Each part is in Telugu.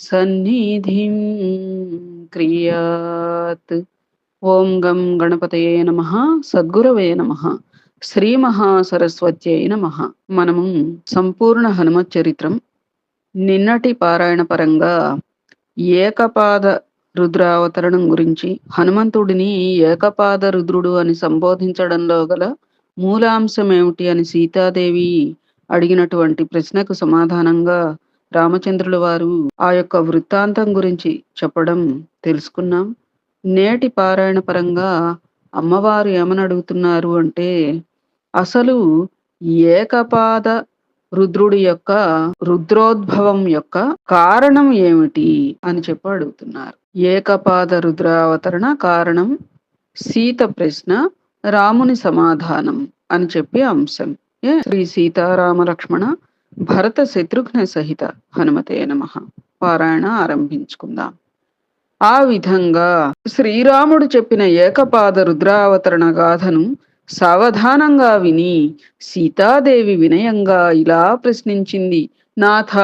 సన్నిధిం క్రియాత్. ఓం గం గణపతయే నమ. సద్గురవే నమ. శ్రీ మహాసరస్వత్యై నమ. మనము సంపూర్ణ హనుమత్ చరిత్రం. నిన్నటి పారాయణ పరంగా ఏకపాద రుద్రావతరణం గురించి హనుమంతుడిని ఏకపాద రుద్రుడు అని సంబోధించడంలో గల మూలాంశం ఏమిటి అని సీతాదేవి అడిగినటువంటి ప్రశ్నకు సమాధానంగా రామచంద్రుల వారు ఆ యొక్క వృత్తాంతం గురించి చెప్పడం తెలుసుకున్నాం. నేటి పారాయణ పరంగా అమ్మవారు ఏమని అడుగుతున్నారు అంటే అసలు ఏకపాద రుద్రుడి యొక్క రుద్రోద్భవం యొక్క కారణం ఏమిటి అని చెప్పి అడుగుతున్నారు. ఏకపాద రుద్రావతరణ కారణం సీత ప్రశ్న రాముని సమాధానం అని చెప్పి అంశం. శ్రీ సీతారామ లక్ష్మణ భరత శత్రుఘ్న సహిత హనుమతే నమ. పారాయణ ఆరంభించుకుందాం. ఆ విధంగా శ్రీరాముడు చెప్పిన ఏకపాద రుద్రావతరణ గాథను సావధానంగా విని సీతాదేవి వినయంగా ఇలా ప్రశ్నించింది నాథ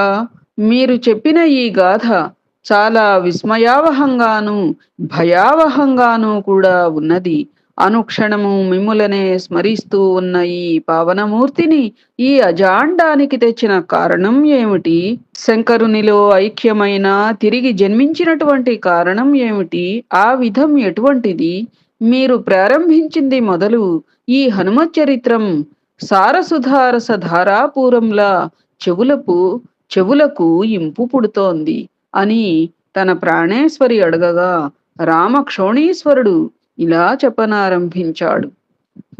మీరు చెప్పిన ఈ గాథ చాలా విస్మయావహంగాను భయావహంగాను కూడా ఉన్నది. అనుక్షణము మిమ్ములనే స్మరిస్తూ ఉన్న ఈ పావనమూర్తిని ఈ అజాండానికి తెచ్చిన కారణం ఏమిటి? శంకరునిలో ఐక్యమైన తిరిగి జన్మించినటువంటి కారణం ఏమిటి? ఆ విధం ఎటువంటిది? మీరు ప్రారంభించింది మొదలు ఈ హనుమత్ చరిత్రం సారసుధారస ధారాపూరంలా చెవులకు చెవులకు ఇంపు పుడుతోంది అని తన ప్రాణేశ్వరి అడగగా రామక్షోణీశ్వరుడు ఇలా చెప్పనారంభించాడు.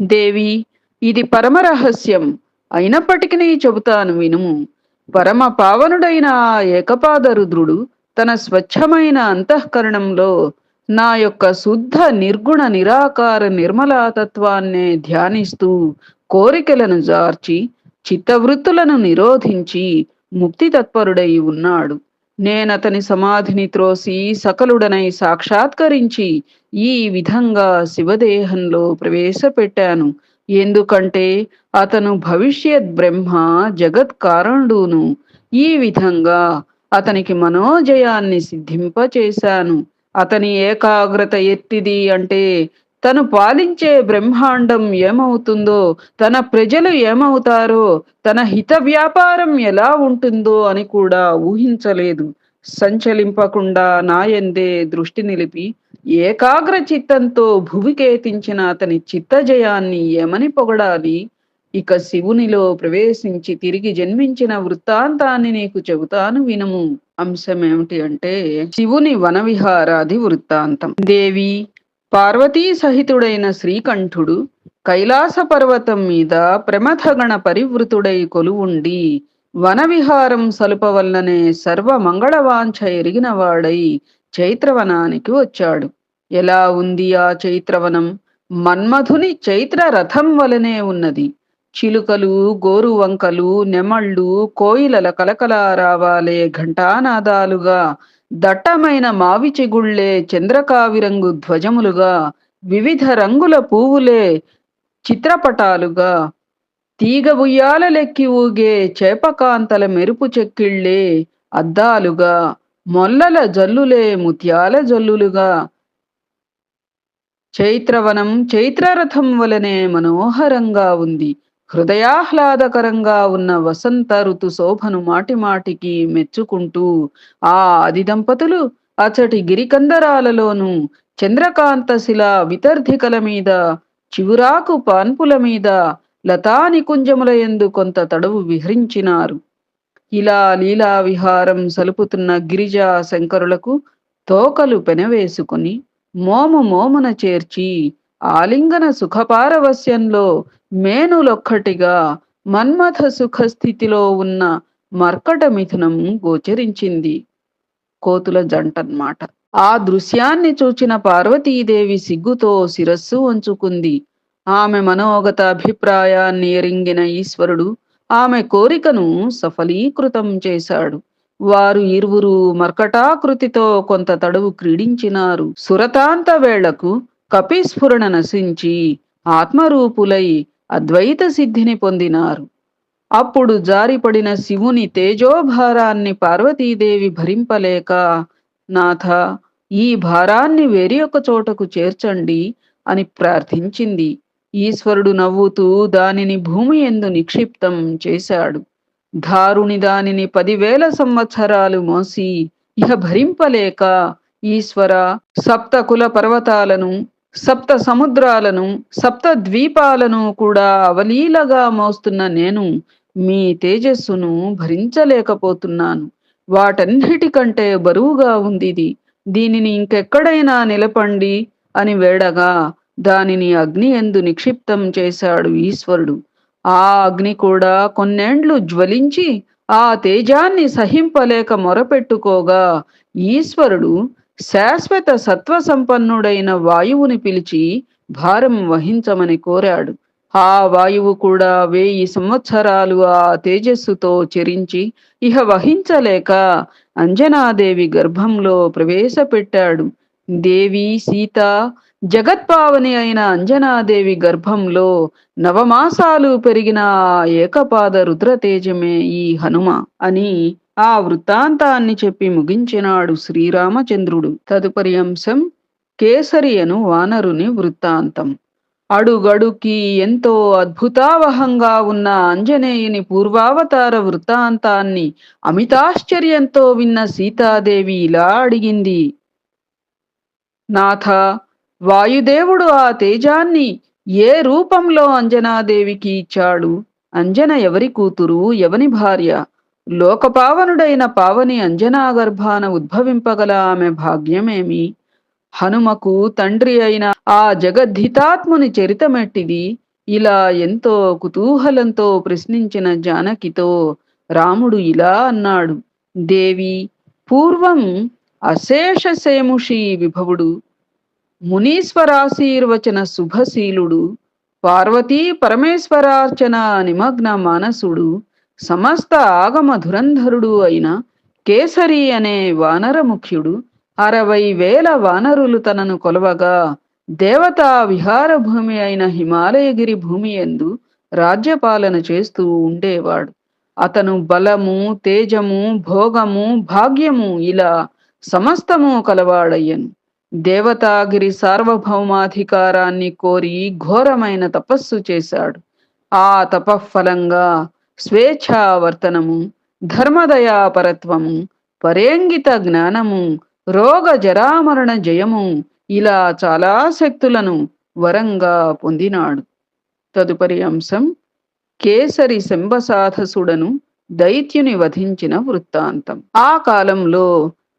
దేవి ఇది పరమ రహస్యం అయినప్పటికీ చెబుతాను వినుము. పరమ పావనుడైన ఏకపాద రుద్రుడు తన స్వచ్ఛమైన అంతఃకరణంలో నా యొక్క శుద్ధ నిర్గుణ నిరాకార నిర్మలాతత్వాన్నే ధ్యానిస్తూ కోరికలను జార్చి చిత్తవృత్తులను నిరోధించి ముక్తి తత్పరుడై ఉన్నాడు. నేనతని సమాధిని త్రోసి సకలుడనై సాక్షాత్కరించి ఈ విధంగా శివదేహంలో ప్రవేశపెట్టాను. ఎందుకంటే అతను భవిష్యత్ బ్రహ్మ జగత్ కారణుడును ఈ విధంగా అతనికి మనోజయాన్ని సిద్ధింపచేశాను. అతని ఏకాగ్రత ఎత్తిది అంటే తను పాలించే బ్రహ్మాండం ఏమవుతుందో తన ప్రజలు ఏమవుతారో తన హిత వ్యాపారం ఎలా ఉంటుందో అని కూడా ఊహించలేదు. సంచలింపకుండా నాయందే దృష్టి నిలిపి ఏకాగ్ర చిత్తంతో భువికేతించిన అతని చిత్తజయాన్ని ఏమని పొగడాలి. ఇక శివునిలో ప్రవేశించి తిరిగి జన్మించిన వృత్తాంతాన్ని నీకు చెబుతాను వినము. అంశం ఏమిటి అంటే శివుని వనవిహారాది వృత్తాంతం. దేవి పార్వతీ సహితుడైన శ్రీకంఠుడు కైలాస పర్వతం మీద ప్రమథగణ పరివృతుడై కొలువుండి వనవిహారం సలుపవల్లనే సర్వ మంగళవాంఛ ఎరిగినవాడై చైత్రవనానికి వచ్చాడు. ఎలా ఉంది ఆ చైత్రవనం? మన్మధుని చైత్ర రథం వలనే ఉన్నది. చిలుకలు గోరువంకలు నెమళ్ళు కోయిలల కలకలారావాలే ఘంటానాదాలుగా దట్టమైన మావి చెగుళ్ళే చంద్రకావిరంగు ధ్వజములుగా వివిధ రంగుల పువ్వులే చిత్రపటాలుగా తీగ లెక్కి ఊగే చేపకాంతల మెరుపు చెక్కిళ్ళే అద్దాలుగా మొల్లల జల్లులే ముత్యాల జల్లులుగా. చైత్రవనం చైత్రరథం వలనే మనోహరంగా ఉంది. హృదయాహ్లాదకరంగా ఉన్న వసంత ఋతు శోభను మాటిమాటికి మెచ్చుకుంటూ ఆ ఆది దంపతులు అచటి గిరికందరాలలోను చంద్రకాంత శిలా వితర్ధికల మీద చివురాకు పాన్పుల మీద లతా నికుంజముల ఎందు కొంత తడవు విహరించినారు. ఇలా లీలా విహారం సలుపుతున్న గిరిజా శంకరులకు తోకలు పెనవేసుకుని మోము మోమున చేర్చి ఆలింగన సుఖపారవస్యంలో మేనులొక్కటిగా మన్మథ సుఖస్థితిలో ఉన్న మర్కట మిథునం గోచరించింది. కోతుల జంటన్మాట. ఆ దృశ్యాన్ని చూచిన పార్వతీదేవి సిగ్గుతో శిరస్సు ఉంచుకుంది ఆమె మనోగత అభిప్రాయాన్ని ఎరింగిన ఈశ్వరుడు ఆమె కోరికను సఫలీకృతం చేశాడు. వారు ఇరువురు మర్కటాకృతితో కొంత తడువు క్రీడించినారు. సురతాంత వేళకు కపిస్ఫురణ నశించి ఆత్మరూపులై అద్వైత సిద్ధిని పొందినారు. అప్పుడు జారిపడిన శివుని తేజోభారాన్ని పార్వతీదేవి భరింపలేక నాథ ఈ భారాన్ని వేరే ఒక చోటకు చేర్చండి అని ప్రార్థించింది. ఈశ్వరుడు నవ్వుతూ దానిని భూమి ఎందు నిక్షిప్తం చేశాడు. ధారుని దానిని పదివేల సంవత్సరాలు మోసి ఇహ భరింపలేక ఈశ్వర సప్త కుల పర్వతాలను సప్త సముద్రాలను సప్త ద్వీపాలను కూడా అవలీలగా మోస్తున్న నేను మీ తేజస్సును భరించలేకపోతున్నాను. వాటన్నిటికంటే బరువుగా ఉంది ఇది దీనిని ఇంకెక్కడైనా నిలపండి అని వేడగా దానిని అగ్ని ఎందు నిక్షిప్తం చేశాడు ఈశ్వరుడు. ఆ అగ్ని కూడా కొన్నేండ్లు జ్వలించి ఆ తేజాన్ని సహింపలేక మొరపెట్టుకోగా ఈశ్వరుడు శాశ్వత సత్వ సంపన్నుడైన వాయువుని పిలిచి భారం వహించమని కోరాడు. ఆ వాయువు కూడా వేయి సంవత్సరాలు ఆ తేజస్సుతో చెరించి ఇహ వహించలేక అంజనాదేవి గర్భంలో ప్రవేశపెట్టాడు. దేవి సీత జగత్పావని అయిన అంజనాదేవి గర్భంలో నవమాసాలు పెరిగిన ఏకపాద రుద్రతేజమే ఈ హనుమ అని ఆ వృత్తాంతాన్ని చెప్పి ముగించినాడు శ్రీరామచంద్రుడు. తదుపరి అంశం కేసరియను వానరుని వృత్తాంతం. అడుగడుకి ఎంతో అద్భుతావహంగా ఉన్న అంజనేయుని పూర్వావతార వృత్తాంతాన్ని అమితాశ్చర్యంతో విన్న సీతాదేవి ఇలా అడిగింది. నాథ వాయుదేవుడు ఆ తేజాన్ని ఏ రూపంలో అంజనాదేవికి ఇచ్చాడు? అంజన ఎవరి కూతురు? ఎవని భార్య? లోకపావనుడైన పావని అంజనా గర్భాన ఉద్భవింపగల ఆమె భాగ్యమేమి? హనుమకు తండ్రి అయిన ఆ జగద్ధితాత్ముని చరితమెట్టిది. ఇలా ఎంతో కుతూహలంతో ప్రశ్నించిన జానకితో రాముడు ఇలా అన్నాడు. దేవి పూర్వం అశేషసేముషి విభవుడు మునీశ్వరాశీర్వచన శుభశీలుడు పార్వతీ పరమేశ్వరార్చన నిమగ్న మానసుడు సమస్త ఆగమ ధురంధరుడు అయిన కేసరి అనే వానర ముఖ్యుడు అరవై వేల వానరులు తనను కొలవగా దేవతా విహార భూమి అయిన హిమాలయగిరి భూమి ఎందు రాజ్యపాలన చేస్తూ ఉండేవాడు. అతను బలము తేజము భోగము భాగ్యము ఇలా సమస్తము కలవాడయ్యను. దేవతాగిరి సార్వభౌమాధికారాన్ని కోరి ఘోరమైన తపస్సు చేశాడు. ఆ తపఫలంగా స్వేచ్ఛావర్తనము ధర్మదయాపరత్వము పరేంగిత జ్ఞానము రోగ జరామరణ జయము ఇలా చాలా శక్తులను వరంగా పొందినాడు. తదుపరి అంశం కేసరి శంభసాధసుడను దైత్యుని వధించిన వృత్తాంతం. ఆ కాలంలో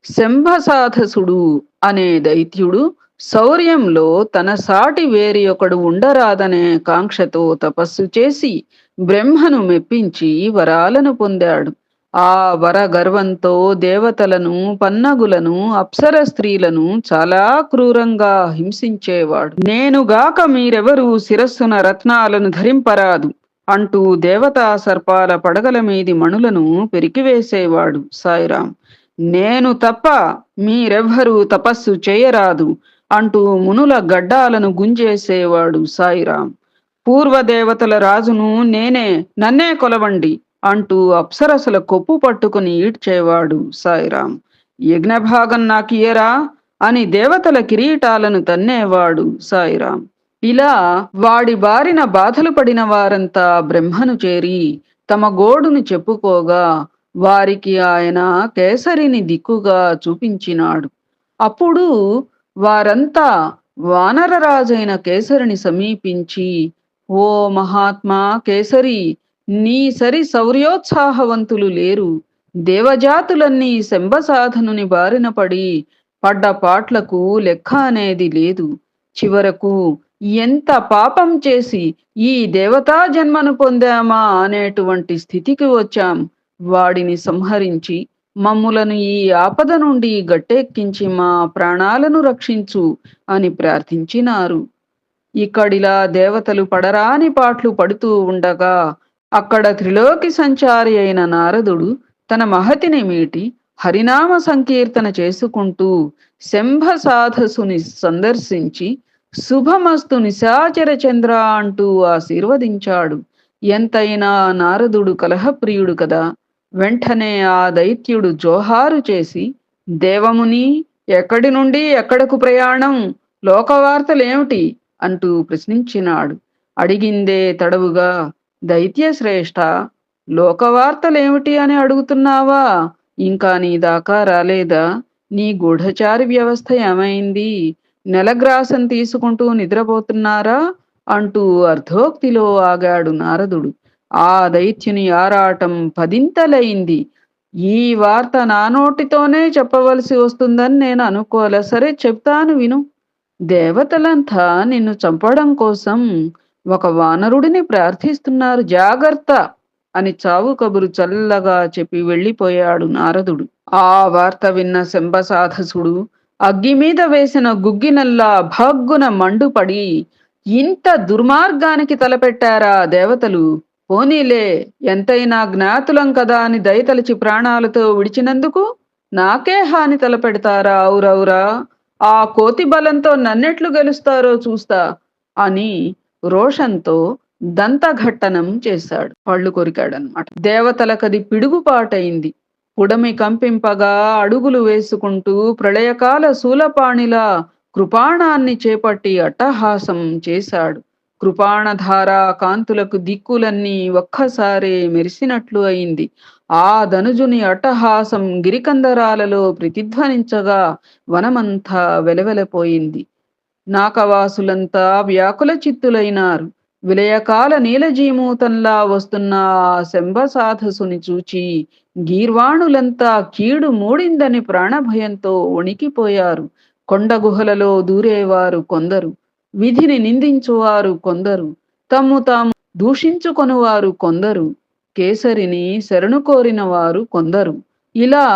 శంభసాధసుడు అనే దైత్యుడు శౌర్యంలో తన సాటి వేరి ఒకడు ఉండరాదనే కాంక్షతో తపస్సు చేసి బ్రహ్మను మెప్పించి వరాలను పొందాడు. ఆ వర గర్వంతో దేవతలను పన్నగులను అప్సర స్త్రీలను చాలా క్రూరంగా హింసించేవాడు. నేనుగాక మీరెవరు శిరస్సున రత్నాలను ధరింపరాదు అంటూ దేవతా సర్పాల పడగల మీది మణులను పెరికివేసేవాడు సాయిరాం. నేను తప్ప మీరెవ్వరూ తపస్సు చేయరాదు అంటూ మునుల గడ్డాలను గుంజేసేవాడు సాయిరాం. పూర్వదేవతల రాజును నేనే నన్నే కొలవండి అంటూ అప్సరసల కొప్పు పట్టుకుని ఈడ్చేవాడు సాయిరాం. యజ్ఞభాగం నాకియరా అని దేవతల కిరీటాలను తన్నేవాడు సాయిరాం. ఇలా వాడి బారిన బాధలు పడిన వారంతా బ్రహ్మను చేరి తమ గోడును చెప్పుకోగా వారికి ఆయన కేసరిని దిక్కుగా చూపించినాడు. అప్పుడు వారంతా వానరరాజైన కేసరిని సమీపించి ఓ మహాత్మా కేసరి నీ సరి శౌర్యోత్సాహవంతులు లేరు. దేవజాతులన్నీ శంభసాధనుని బారిన పడి పడ్డ పాట్లకు లెక్క అనేది లేదు. చివరకు ఎంత పాపం చేసి ఈ దేవతా జన్మను పొందామా అనేటువంటి స్థితికి వచ్చాం. వాడిని సంహరించి మమ్ములను ఈ ఆపద నుండి గట్టెక్కించి మా ప్రాణాలను రక్షించు అని ప్రార్థించినారు. ఇక్కడిలా దేవతలు పడరాని పాట్లు పడుతూ ఉండగా అక్కడ త్రిలోకి సంచారి అయిన నారదుడు తన మహతిని మీటి హరినామ సంకీర్తన చేసుకుంటూ శంభ సాధసుని సందర్శించి శుభమస్తు నిశాచర చంద్ర అంటూ ఆశీర్వదించాడు. ఎంతైనా నారదుడు కలహప్రియుడు కదా. వెంటనే ఆ దైత్యుడు జోహారు చేసి దేవముని ఎక్కడి నుండి ఎక్కడకు ప్రయాణం? లోకవార్తలేమిటి? అంటూ ప్రశ్నించినాడు. అడిగిందే తడవుగా దైత్యశ్రేష్ఠ లోకవార్తలేమిటి అని అడుగుతున్నావా? ఇంకా నీ దాకా రాలేదా? నీ గూఢచారి వ్యవస్థ ఏమైంది? నెలగ్రాసం తీసుకుంటూ నిద్రపోతున్నారా? అంటూ అర్ధోక్తిలో ఆగాడు నారదుడు. ఆ దైత్యుని ఆరాటం పదింతలైంది. ఈ వార్త నా నోటితోనే చెప్పవలసి వస్తుందని నేను అనుకోలే. సరే చెప్తాను విను. దేవతలంతా నిన్ను చంపడం కోసం ఒక వానరుడిని ప్రార్థిస్తున్నారు. జాగ్రత్త! అని చావు కబురు చల్లగా చెప్పి వెళ్ళిపోయాడు నారదుడు. ఆ వార్త విన్న శంభసాధసుడు అగ్గి మీద వేసిన గుగ్గినల్లా భగ్గున మండుపడి ఇంత దుర్మార్గానికి తలపెట్టారా దేవతలు? పోనీలే ఎంతైనా జ్ఞాతులం కదా అని దయతలిచి ప్రాణాలతో విడిచినందుకు నాకే హాని తలపెడతారా? ఔరౌరా! ఆ కోతి బలంతో నన్నెట్లు గెలుస్తారో చూస్తా అని రోషంతో దంతఘట్టనం చేశాడు. పళ్ళు కొరికాడనమాట. దేవతలకది పిడుగుపాటైంది. పుడమి కంపింపగా అడుగులు వేసుకుంటూ ప్రళయకాల శూలపాణిలా కృపాణాన్ని చేపట్టి అట్టహాసం చేశాడు. కృపాణధారా కాంతులకు దిక్కులన్నీ ఒక్కసారే మెరిసినట్లు అయింది. ఆ ధనుజుని అట్టహాసం గిరికందరాలలో ప్రతిధ్వనించగా వనమంతా వెలవెలపోయింది. నాకవాసులంతా వ్యాకుల చిత్తులైనారు. విలయకాల నీలజీమూతంలా వస్తున్న శంభసాధసుని చూచి గీర్వాణులంతా కీడు మూడిందని ప్రాణభయంతో వణికిపోయారు. కొండ గుహలలో దూరేవారు కొందరు. విధిని నిందించువారు కొందరు తమ్ము తాము దూషించుకొనువారు కొందరు కేసరిని శరణు కోరిన వారు కొందరు. ఇలా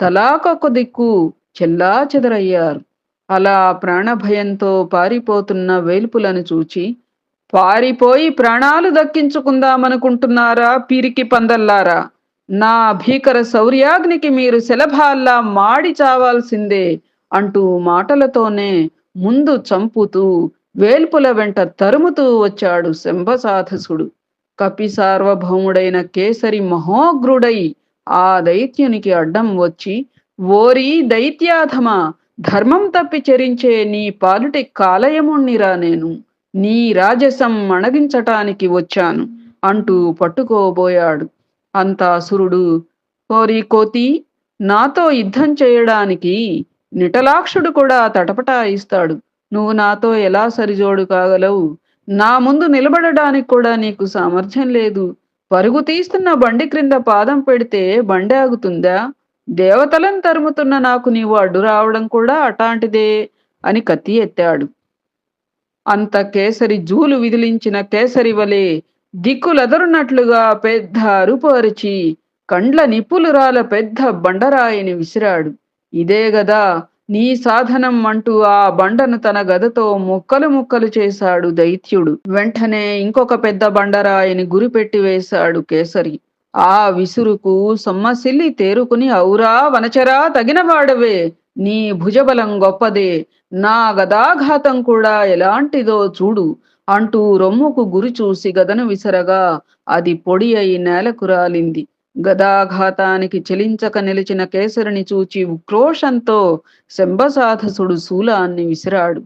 తలాకొక దిక్కు చెల్లా చెదరయ్యారు. అలా ప్రాణభయంతో పారిపోతున్న వేల్పులను చూచి పారిపోయి ప్రాణాలు దక్కించుకుందామనుకుంటున్నారా పీరికి పందల్లారా? నా భీకర శౌర్యాగ్నికి మీరు శలభాల్లా మాడి చావాల్సిందే అంటూ మాటలతోనే ముందు చంపుతూ వేల్పుల వెంట తరుముతూ వచ్చాడు శంభసాధసుడు. కపి సార్వభౌముడైన కేసరి మహోగ్రుడై ఆ దైత్యునికి అడ్డం వచ్చి ఓరి దైత్యాధమ ధర్మం తప్పి చరించే నీ పాలుటి కాలయముణ్ణిరా నేను. నీ రాజసం అణగించటానికి వచ్చాను అంటూ పట్టుకోబోయాడు. అంత అసురుడు ఓరి కోతి నాతో యుద్ధం చేయడానికి నిటలాక్షుడు కూడా తటపటాయిస్తాడు. నువ్వు నాతో ఎలా సరిజోడు కాగలవు? నా ముందు నిలబడడానికి కూడా నీకు సామర్థ్యం లేదు. పరుగు తీస్తున్న బండి క్రింద పాదం పెడితే బండి ఆగుతుందా? దేవతలను తరుముతున్న నాకు నీవు అడ్డు రావడం కూడా అటాంటిదే అని కత్తి ఎత్తాడు. అంత కేసరి జూలు విదిలించిన కేసరి వలె దిక్కులెదరున్నట్లుగా పెద్ద అరుపు అరిచి కండ్ల నిప్పులురాల పెద్ద బండరాయిని విసిరాడు. ఇదే గదా నీ సాధనం అంటూ ఆ బండను తన గదతో ముక్కలు ముక్కలు చేశాడు దైత్యుడు. వెంటనే ఇంకొక పెద్ద బండరాయిని గురిపెట్టి వేశాడు కేసరి. ఆ విసురుకు సొమ్మసిల్లి తేరుకుని ఔరా వనచరా తగినవాడవే నీ భుజబలం గొప్పదే నా గదాఘాతం కూడా ఎలాంటిదో చూడు అంటూ రొమ్ముకు గురి చూసి గదను విసరగా అది పొడి అయి నేలకు రాలింది. గదాఘాతానికి చెలించక నిలిచిన కేసరిని చూచి ఉక్రోషంతో శంభసాధసుడు శూలాన్ని విసిరాడు.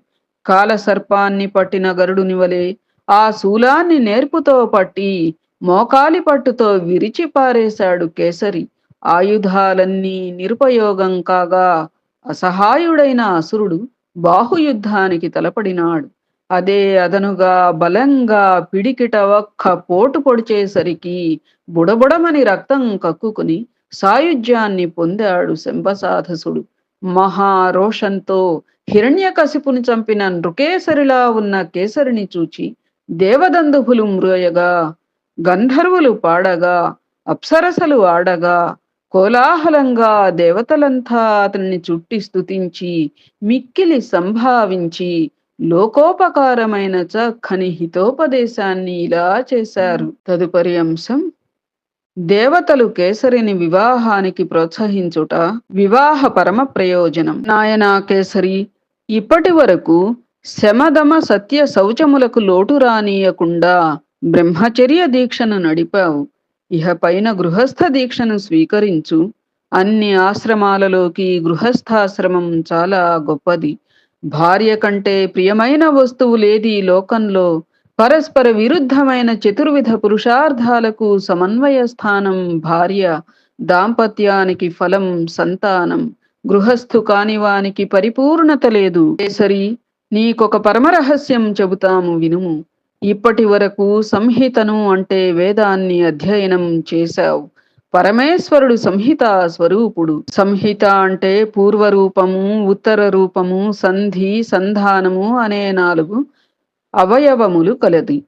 కాలసర్పాన్ని పట్టిన గరుడుని వలె ఆ శూలాన్ని నేర్పుతో పట్టి మోకాలి పట్టుతో విరిచి పారేశాడు కేసరి. ఆయుధాలన్నీ నిరుపయోగం కాగా అసహాయుడైన అసురుడు బాహుయుద్ధానికి తలపడినాడు. అదే అదనుగా బలంగా పిడికిట ఒక్క పోటు పొడిచేసరికి బుడబుడమని రక్తం కక్కుకుని సాయుధ్యాన్ని పొందాడు శంభసాధసుడు. మహారోషంతో హిరణ్యకశిపుని చంపిన నృకేసరిలా ఉన్న కేసరిని చూచి దేవదందుభులు మ్రోయగా గంధర్వులు పాడగా అప్సరసలు ఆడగా కోలాహలంగా దేవతలంతా అతన్ని చుట్టి స్తుతించి మిక్కిలి సంభావించి లోకోపకారమైన చక్కని హితోపదేశాన్ని ఇలా చేశారు. తదుపరి అంశం దేవతలు కేసరిని వివాహానికి ప్రోత్సహించుట వివాహ పరమ ప్రయోజనం. నాయనా కేసరి ఇప్పటి వరకు శమదమ సత్య శౌచములకు లోటు రానియకుండా బ్రహ్మచర్య దీక్షను నడిపావు. ఇహ పైన గృహస్థ దీక్షను స్వీకరించు. అన్ని ఆశ్రమాలలోకి గృహస్థాశ్రమం చాలా గొప్పది. భార్య కంటే ప్రియమైన వస్తువులేది ఈ లోకంలో. పరస్పర విరుద్ధమైన చతుర్విధ పురుషార్థాలకు సమన్వయ స్థానం భార్య. దాంపత్యానికి ఫలం సంతానం. గృహస్థు కానివానికి పరిపూర్ణత లేదు. కేసరి నీకొక పరమరహస్యం చెబుతాము వినుము. ఇప్పటి వరకు సంహితను అంటే వేదాన్ని అధ్యయనం చేశావు. పరమేశ్వరుడు సంహిత స్వరూపుడు. సంహిత అంటే పూర్వరూపము ఉత్తర రూపము సంధి సంధానము అనే నాలుగు అవయవములు కలది.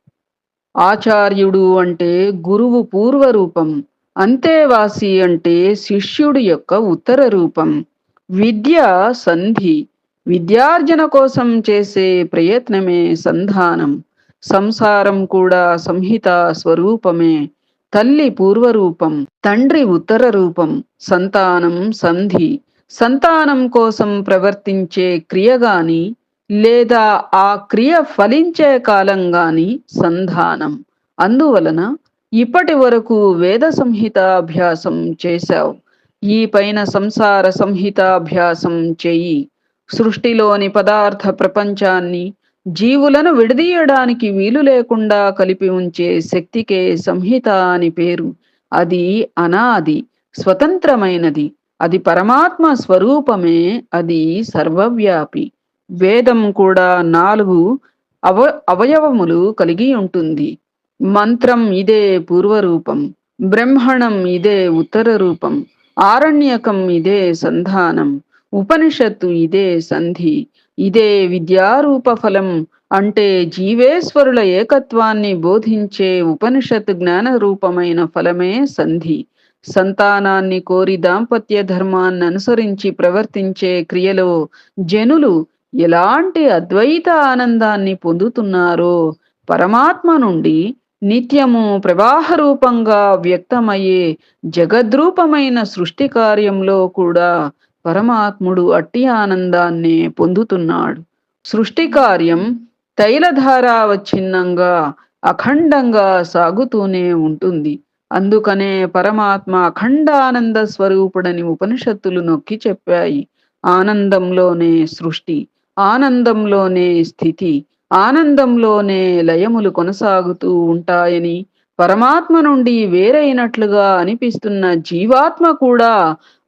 ఆచార్యుడు అంటే గురువు పూర్వరూపం అంతేవాసి అంటే శిష్యుడు యొక్క ఉత్తర రూపం విద్య సంధి విద్యార్జన కోసం చేసే ప్రయత్నమే సంధానం. సంసారం కూడా సంహిత స్వరూపమే. తల్లి పూర్వరూపం తండ్రి ఉత్తర రూపం సంతానం సంధి. సంతానం కోసం ప్రవర్తించే క్రియ గాని లేదా ఆ క్రియ ఫలించే కాలం గాని సంధానం. అందువలన ఇప్పటి వరకు వేద సంహితాభ్యాసం చేశావు. ఈ పైన సంసార సంహితాభ్యాసం చెయ్యి సృష్టిలోని పదార్థ ప్రపంచాన్ని జీవులను విడదీయడానికి వీలు లేకుండా కలిపి ఉంచే శక్తికే సంహిత అని పేరు. అది అనాది స్వతంత్రమైనది. అది పరమాత్మ స్వరూపమే అది సర్వవ్యాపి. వేదం కూడా నాలుగు అవ అవయవములు కలిగి ఉంటుంది. మంత్రం ఇదే పూర్వరూపం. బ్రహ్మణం ఇదే ఉత్తర రూపం ఆరణ్యకం ఇదే సంధానం. ఉపనిషత్తు ఇదే సంధి. ఇదే విద్యారూప ఫలం అంటే జీవేశ్వరుల ఏకత్వాన్ని బోధించే ఉపనిషత్ జ్ఞాన రూపమైన ఫలమే సంధి. సంతానాన్ని కోరి దాంపత్య ధర్మాన్ని అనుసరించి ప్రవర్తించే క్రియలో జనులు ఎలాంటి అద్వైత ఆనందాన్ని పొందుతున్నారో పరమాత్మ నుండి నిత్యము ప్రవాహ రూపంగా వ్యక్తమయ్యే జగద్రూపమైన సృష్టి కార్యంలో కూడా పరమాత్ముడు అట్టి ఆనందాన్ని పొందుతున్నాడు. సృష్టి కార్యం తైలధారావచ్ఛిన్నంగా అఖండంగా సాగుతూనే ఉంటుంది. అందుకనే పరమాత్మ అఖండానంద స్వరూపుడని ఉపనిషత్తులు నొక్కి చెప్పాయి. ఆనందంలోనే సృష్టి ఆనందంలోనే స్థితి ఆనందంలోనే లయములు కొనసాగుతూ ఉంటాయని పరమాత్మ నుండి వేరైనట్లుగా అనిపిస్తున్న జీవాత్మ కూడా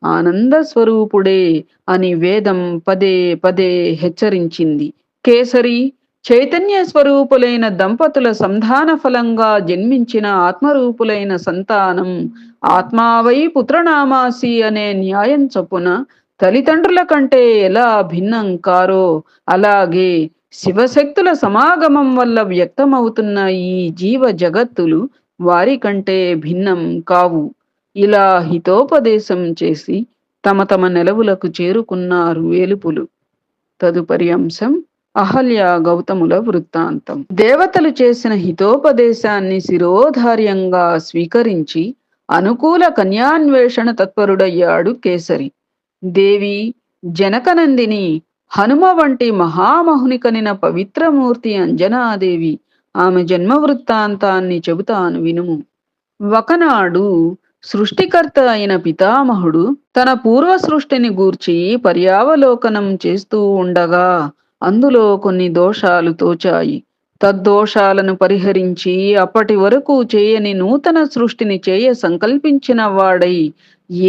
ఆనంద స్వరూపుడే అని వేదం పదే పదే హెచ్చరించింది. కేసరి చైతన్య స్వరూపులైన దంపతుల సంధాన ఫలంగా జన్మించిన ఆత్మరూపులైన సంతానం ఆత్మావై పుత్రనామాసి అనే న్యాయం చొప్పున తల్లిదండ్రుల కంటే ఎలా భిన్నం కారో అలాగే శివశక్తుల సమాగమం వల్ల వ్యక్తమవుతున్న ఈ జీవ జగత్తులు వారి కంటే భిన్నం కావు. ఇలా హితోపదేశం చేసి తమ తమ నెలవులకు చేరుకున్నారు వేలుపులు తదుపరి అంశం అహల్య గౌతముల వృత్తాంతం. దేవతలు చేసిన హితోపదేశాన్ని శిరోధార్యంగా స్వీకరించి అనుకూల కన్యాన్వేషణ తత్పరుడయ్యాడు కేసరి. దేవి జనకనందిని హనుమ వంటి మహామహునికనిన పవిత్రమూర్తి అంజనాదేవి ఆమె జన్మ వృత్తాంతాన్ని చెబుతాను వినుము. ఒకనాడు సృష్టికర్త అయిన పితామహుడు తన పూర్వ సృష్టిని గూర్చి పర్యావలోకనం చేస్తూ ఉండగా అందులో కొన్ని దోషాలు తోచాయి. తద్దోషాలను పరిహరించి అప్పటి వరకు చేయని నూతన సృష్టిని చేయ సంకల్పించిన వాడై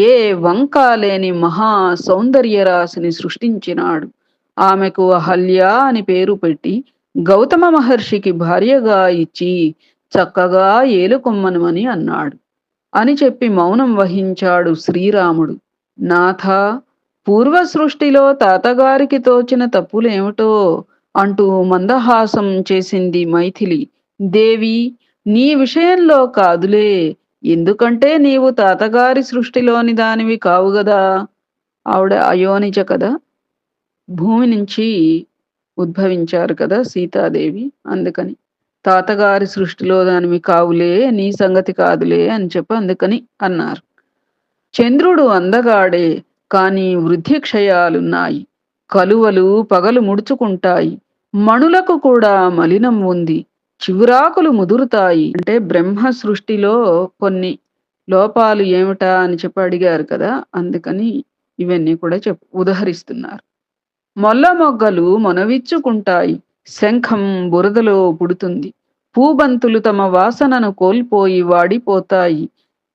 ఏ వంక లేని మహా సౌందర్య రాశిని సృష్టించినాడు. ఆమెకు అహల్య అని పేరు పెట్టి గౌతమ మహర్షికి భార్యగా ఇచ్చి చక్కగా ఏలుకొమ్మనుమని అన్నాడు. అని చెప్పి మౌనం వహించాడు శ్రీరాముడు. నాథ పూర్వ సృష్టిలో తాతగారికి తోచిన తప్పులేమిటో అంటూ మందహాసం చేసింది మైథిలి. దేవి నీ విషయంలో కాదులే. ఎందుకంటే నీవు తాతగారి సృష్టిలోని దానివి కావు గదా. ఆవిడ అయోనిజ కదా. భూమి నుంచి ఉద్భవించారు కదా సీతాదేవి. అందుకని తాతగారి సృష్టిలో దానివి కావులే నీ సంగతి కాదులే అని చెప్పి అందుకని అన్నారు. చంద్రుడు అందగాడే కానీ వృద్ధి క్షయాలున్నాయి. కలువలు పగలు ముడుచుకుంటాయి. మణులకు కూడా మలినం ఉంది. చివురాకులు ముదురుతాయి. అంటే బ్రహ్మ సృష్టిలో కొన్ని లోపాలు ఏమిటా అని చెప్పి అడిగారు కదా అందుకని ఇవన్నీ కూడా చెప్ ఉదహరిస్తున్నారు. మొల్ల మొగ్గలు మొనవిచ్చుకుంటాయి. శంఖం బురదలో పుడుతుంది. పూబంతులు తమ వాసనను కోల్పోయి వాడిపోతాయి.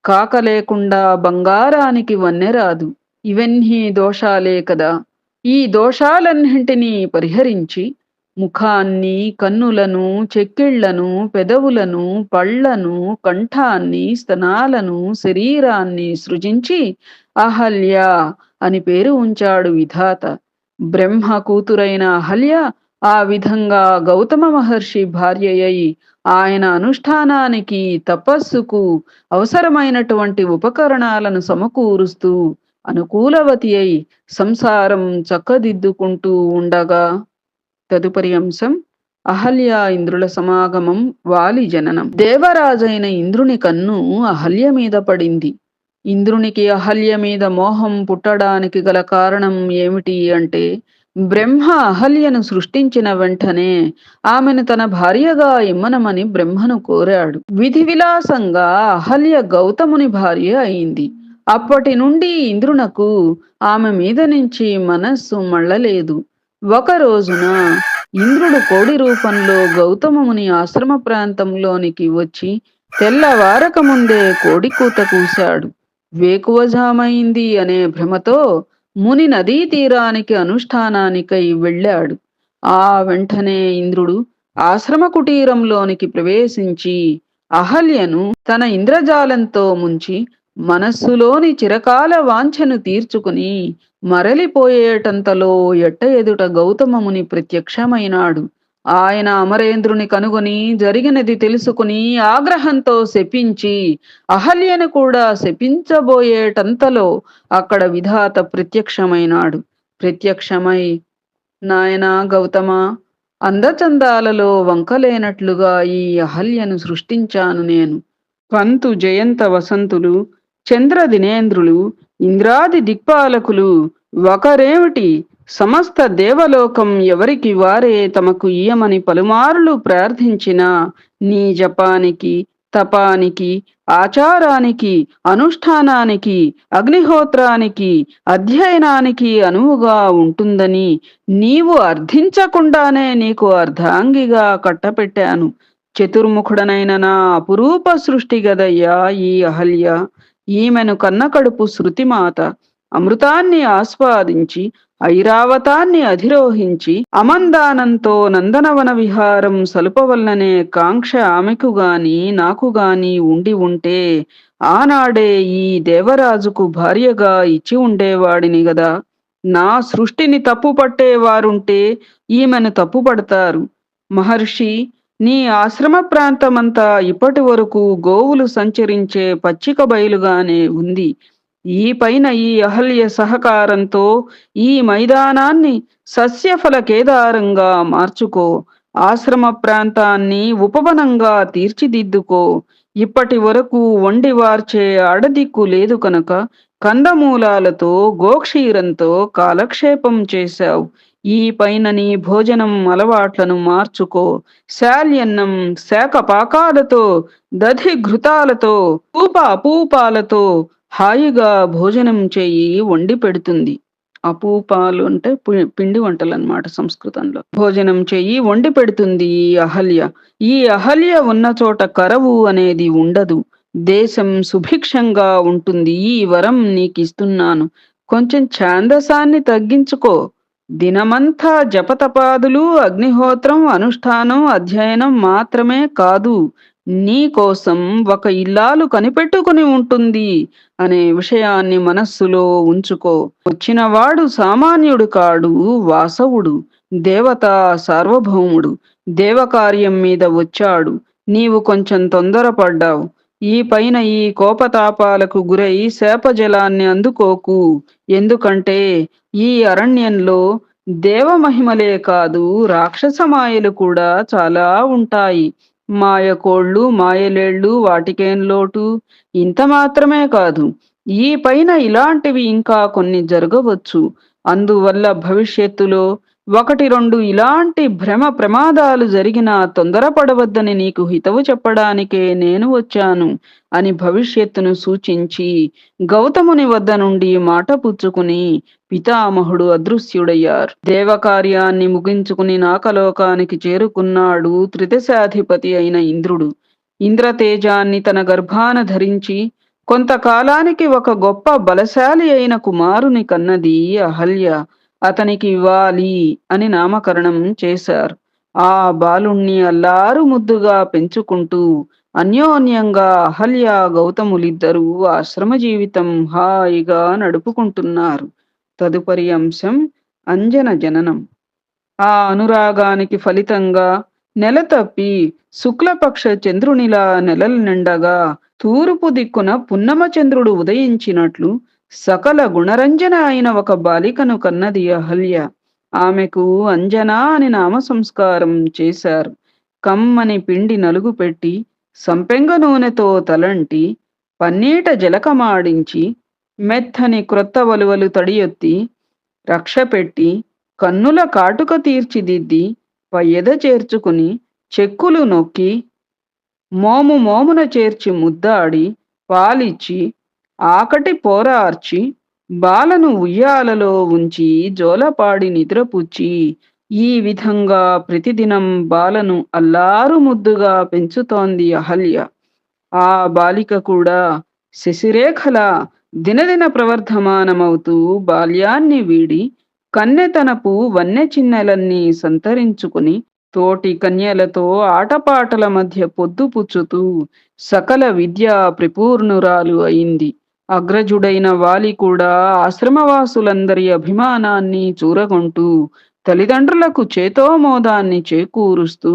కాక లేకుండా బంగారానికి వన్నెరాదు ఇవన్నీ దోషాలే కదా. ఈ దోషాలన్నింటినీ పరిహరించి ముఖాన్ని కన్నులను చెక్కిళ్ళను పెదవులను పళ్ళను కంఠాన్ని స్తనాలను శరీరాన్ని సృజించి అహల్య అని పేరు ఉంచాడు విధాత. బ్రహ్మ కూతురైన అహల్య ఆ విధంగా గౌతమ మహర్షి భార్యయ్యి ఆయన అనుష్ఠానానికి తపస్సుకు అవసరమైనటువంటి ఉపకరణాలను సమకూరుస్తూ అనుకూలవతి అయి సంసారం చక్కదిద్దుకుంటూ ఉండగా తదుపరి అంశం అహల్య ఇంద్రుల సమాగమం వాలి జననం. దేవరాజైన ఇంద్రుని కన్ను అహల్య మీద పడింది. ఇంద్రునికి అహల్య మీద మోహం పుట్టడానికి గల కారణం ఏమిటి అంటే బ్రహ్మ అహల్యను సృష్టించిన వెంటనే ఆమెను తన భార్యగా ఇమ్మనమని బ్రహ్మను కోరాడు. విధి విలాసంగా అహల్య గౌతముని భార్య అయింది. అప్పటి నుండి ఇంద్రునకు ఆమె మీద నుంచి మనస్సు మళ్ళలేదు. ఒక రోజున ఇంద్రుడు కోడి రూపంలో గౌతమముని ఆశ్రమ ప్రాంతంలోనికి వచ్చి తెల్లవారక ముందే కోడి కూత కూశాడు. వేకువజామైంది అనే భ్రమతో ముని నదీ తీరానికి అనుష్ఠానానికై వెళ్ళాడు. ఆ వెంటనే ఇంద్రుడు ఆశ్రమ కుటీరంలోనికి ప్రవేశించి అహల్యను తన ఇంద్రజాలంతో ముంచి మనస్సులోని చిరకాల వాంఛను తీర్చుకుని మరలిపోయేటంతలో ఎట్ట ఎదుట గౌతమముని ప్రత్యక్షమైనాడు. ఆయన అమరేంద్రుని కనుగొని జరిగినది తెలుసుకుని ఆగ్రహంతో శపించి అహల్యను కూడా శపించబోయేటంతలో అక్కడ విధాత ప్రత్యక్షమైనాడు. ప్రత్యక్షమై నాయనా గౌతమ అందచందాలలో వంకలేనట్లుగా ఈ అహల్యను సృష్టించాను నేను. పంతు జయంత వసంతులు చంద్ర దినేంద్రులు ఇంద్రాది దిక్పాలకులు ఒకరేమిటి సమస్త దేవలోకం ఎవరికి వారే తమకు ఇయమని పలుమార్లు ప్రార్థించిన నీ జపానికి తపానికి ఆచారానికి అనుష్ఠానానికి అగ్నిహోత్రానికి అధ్యయనానికి అనువుగా ఉంటుందని నీవు అర్థించకుండానే నీకు అర్ధాంగిగా కట్టపెట్టాను. చతుర్ముఖుడనైన నా అపురూప సృష్టి గదయ్యా ఈ అహల్య. ఈమెను కన్నకడుపు శృతిమాత. అమృతాన్ని ఆస్వాదించి ఐరావతాన్ని అధిరోహించి అమందానంతో నందనవన విహారం సలుపవల్లనే కాంక్ష ఆమెకు గాని నాకు గాని ఉండి ఉంటే ఆనాడే ఈ దేవరాజుకు భార్యగా ఇచ్చి ఉండేవాడిని గదా. నా సృష్టిని తప్పు పట్టేవారుంటే ఈమెను తప్పుపడతారు. మహర్షి నీ ఆశ్రమ ప్రాంతమంతా ఇప్పటి వరకు గోవులు సంచరించే పచ్చిక బయలుగానే ఉంది. ఈ పైన ఈ అహల్య సహకారంతో ఈ మైదానాన్ని సస్యఫల కేదారంగా మార్చుకో ఆశ్రమ ప్రాంతాన్ని ఉపవనంగా తీర్చిదిద్దుకో. ఇప్పటి వరకు వండి వార్చే అడదిక్కు లేదు కనుక కందమూలాలతో గోక్షీరంతో కాలక్షేపం చేశావు. ఈ పైన నీ భోజనం అలవాట్లను మార్చుకో. శాల్యన్నం శాఖ పాకాలతో దధి ఘృతాలతో పూప అపూపాలతో హాయిగా భోజనం చేయి వండి పెడుతుంది. అపూపాలు అంటే పి- పిండి వంటలు అనమాట సంస్కృతంలో. భోజనం చెయ్యి వండి పెడుతుంది ఈ అహల్య. ఈ అహల్య ఉన్న చోట కరవు అనేది ఉండదు. దేశం సుభిక్షంగా ఉంటుంది. ఈ వరం నీకిస్తున్నాను. కొంచెం ఛాందసాన్ని తగ్గించుకో. దినమంతా జపతపాదులు అగ్నిహోత్రం అనుష్ఠానం అధ్యయనం మాత్రమే కాదు. నీ కోసం ఒక ఇల్లాలు కనిపెట్టుకుని ఉంటుంది అనే విషయాన్ని మనస్సులో ఉంచుకో. వచ్చినవాడు సామాన్యుడు కాడు వాసవుడు దేవత సార్వభౌముడు దేవకార్యం మీద వచ్చాడు నీవు కొంచెం తొందరపడ్డావు. ఈ పైన ఈ కోపతాపాలకు గురై శాపజలాన్ని అందుకోకు. ఎందుకంటే ఈ అరణ్యంలో దేవమహిమలే కాదు రాక్షస మాయలు కూడా చాలా ఉంటాయి. మాయకోళ్ళు మాయలేళ్ళు వాటికేం లోటు? ఇంత మాత్రమే కాదు ఈ పైన ఇలాంటివి ఇంకా కొన్ని జరగవచ్చు. అందువల్ల భవిష్యత్తులో ఒకటి రెండు ఇలాంటి భ్రమ ప్రమాదాలు జరిగినా తొందరపడవద్దని నీకు హితవు చెప్పడానికే నేను వచ్చాను అని భవిష్యత్తును సూచించి గౌతముని వద్ద నుండి మాట పుచ్చుకుని పితామహుడు అదృశ్యుడయ్యారు. దేవకార్యాన్ని ముగించుకుని నాకలోకానికి చేరుకున్నాడు త్రిదశాధిపతి అయిన ఇంద్రుడు. ఇంద్రతేజాన్ని తన గర్భాన ధరించి కొంతకాలానికి ఒక గొప్ప బలశాలి అయిన కుమారుని కన్నది అహల్య అతనికి ఇవ్వాలి అని నామకరణం చేశారు. ఆ బాలుణ్ణి అల్లారు ముద్దుగా పెంచుకుంటూ అన్యోన్యంగా అహల్య గౌతములిద్దరూ ఆశ్రమ జీవితం హాయిగా నడుపుకుంటున్నారు. తదుపరి అంశం అంజన జననం. ఆ అనురాగానికి ఫలితంగా నెల తప్పి శుక్లపక్ష చంద్రునిలా నెలలు నిండగా తూర్పు దిక్కున పున్నమ చంద్రుడు ఉదయించినట్లు సకల గుణరంజన అయిన ఒక బాలికను కన్నది అహల్య. ఆమెకు అంజనా అని నామ సంస్కారం చేశారు. కమ్మని పిండి నలుగు పెట్టి సంపెంగ నూనెతో తలంటి పన్నీట జలకమాడించి మెత్తని క్రొత్త వలువలు తడియొత్తి రక్ష పెట్టి కన్నుల కాటుక తీర్చిదిద్ది పయ్యద చేర్చుకుని చెక్కులు నొక్కి మోము మోమున చేర్చి ముద్దాడి పాలిచ్చి ఆకటి పోరార్చి బాలను ఉయ్యాలలో ఉంచి జోలపాడి నిద్రపుచ్చి ఈ విధంగా ప్రతిదినం బాలను అల్లారు ముద్దుగా పెంచుతోంది అహల్య. ఆ బాలిక కూడా శశిరేఖల దినదిన ప్రవర్ధమానమవుతూ బాల్యాన్ని వీడి కన్నెతనపు వన్నె చిన్నెలన్నీ సంతరించుకుని తోటి కన్యలతో ఆటపాటల మధ్య పొద్దుపుచ్చుతూ సకల విద్యా ప్రపూర్ణురాలు అయింది. అగ్రజుడైన వాలి కూడా ఆశ్రమవాసులందరి అభిమానాన్ని చూరగొంటూ తల్లిదండ్రులకు చేతోమోదాన్ని చేకూరుస్తూ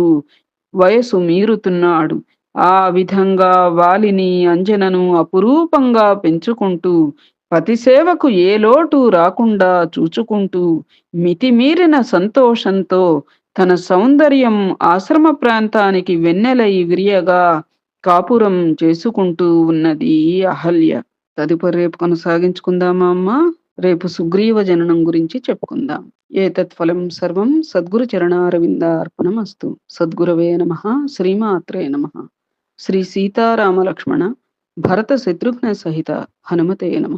వయసు మీరుతున్నాడు. ఆ విధంగా వాలిని అంజనను అపురూపంగా పెంచుకుంటూ పతిసేవకు ఏ లోటు రాకుండా చూచుకుంటూ మితిమీరిన సంతోషంతో తన సౌందర్యం ఆశ్రమ ప్రాంతానికి వెన్నెలై విరియగా కాపురం చేసుకుంటూ ఉన్నది అహల్య. తదుపరి రేపు కొనసాగించుకుందామా అమ్మా? రేపు సుగ్రీవ జననం గురించి చెప్పుకుందాం. ఏతత్ ఫలం సర్వం సద్గురు చరణారవింద అర్పణమస్తు సద్గురవే నమ. శ్రీమాత్రే నమ. శ్రీ సీతారామ లక్ష్మణ భరత శత్రుఘ్న సహిత హనుమతే నమ.